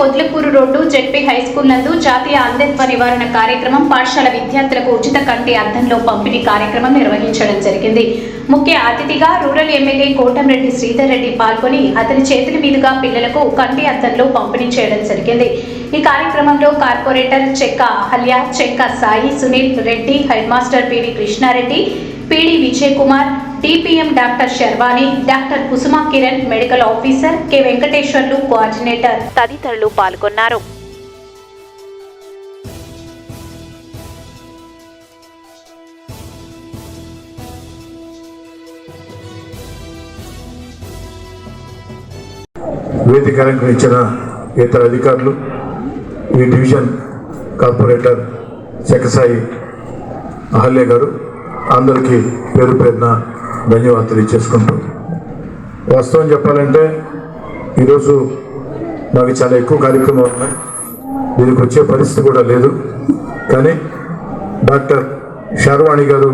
పొద్లకూరు road ZP school నందు జాతీయ అంధత్వ నివారణ కార్యక్రమం పాఠశాల విద్యార్థులకు ఉచిత కంటి అద్దంలో పంపిణీ కార్యక్రమం నిర్వహించడం జరిగింది. ముఖ్య అతిథిగా రూరల్ ఎమ్మెల్యే కోటంరెడ్డి శ్రీధర్ రెడ్డి పాల్గొని అతని చేతుల మీదుగా పిల్లలకు కంటి అద్దంలో పంపిణీ చేయడం జరిగింది. ఈ కార్యక్రమంలో corporator Chekka Ahalya Chekka Sai Sunil Reddy headmaster P V Krishnareddy P D Vijay Kumar DPM doctor Sharvani doctor Kusuma Kiran medical officer K Venkateswarlu coordinator తదితరులు పాల్గొన్నారు. వేదిక అలంకరించిన ఇతర అధికారులు ఈ డివిజన్ కార్పొరేటర్ చెక్కసాయి అహల్య గారు అందరికీ పేరు పేరున ధన్యవాదాలు ఇచ్చేసుకుంటూ వాస్తవం చెప్పాలంటే ఈరోజు నాకు చాలా ఎక్కువ కార్యక్రమాలు ఉన్నాయి. దీనికి వచ్చే పరిస్థితి కూడా లేదు. కానీ డాక్టర్ శార్వాణి గారు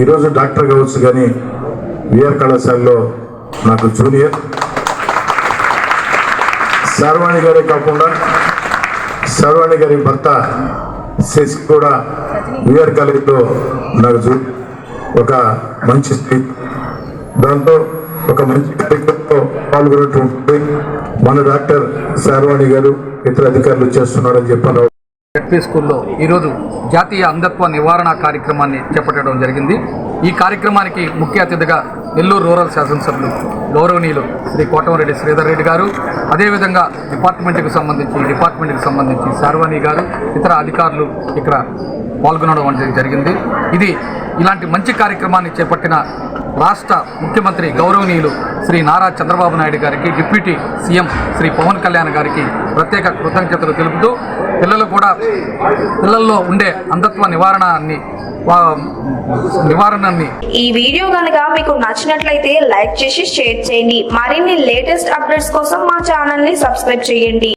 ఈరోజు డాక్టర్ కావచ్చు కానీ విఆర్ కళాశాలలో నాకు జూనియర్. శర్వాణి గారే కాకుండా శర్వాణి గారి భర్త శశి కూడా విఆర్ కాలేజీలో నాకు చూ ఒక మంచి స్పీచ్ దాంతో ఒక మంచి కార్యక్రమంలో పాల్గొన్నటువంటి మన డాక్టర్ శర్వాణి గారు ఇతర అధికారులు చేస్తున్నారని చెప్పాను జడ్పీ స్కూల్లో ఈరోజు జాతీయ అంధత్వ నివారణ కార్యక్రమాన్ని చేపట్టడం జరిగింది. ఈ కార్యక్రమానికి ముఖ్య అతిథిగా నెల్లూరు రూరల్ శాసనసభ్యులు గౌరవనీయులు శ్రీ కోటమరెడ్డి శ్రీధర్ రెడ్డి గారు అదేవిధంగా డిపార్ట్మెంట్కి సంబంధించి డిపార్ట్మెంట్కి సంబంధించి శార్వాణి గారు ఇతర అధికారులు ఇక్కడ పాల్గొనడం అనేది జరిగింది. ఇది ఇలాంటి మంచి కార్యక్రమాన్ని చేపట్టిన రాష్ట్ర ముఖ్యమంత్రి గౌరవనీయులు శ్రీ నారా చంద్రబాబు నాయుడు గారికి డిప్యూటీ సీఎం శ్రీ పవన్ కళ్యాణ్ గారికి ప్రత్యేక కృతజ్ఞతలు తెలుపుతూ పిల్లలు కూడా పిల్లల్లో ఉండే అంధత్వ నివారణని వా- నివారణని ఈ వీడియో కనుక మీకు నచ్చినట్లయితే లైక్ చేసి షేర్ చేయండి. మరిన్ని లేటెస్ట్ అప్డేట్స్ కోసం మా ఛానల్ని సబ్స్క్రైబ్ చేయండి.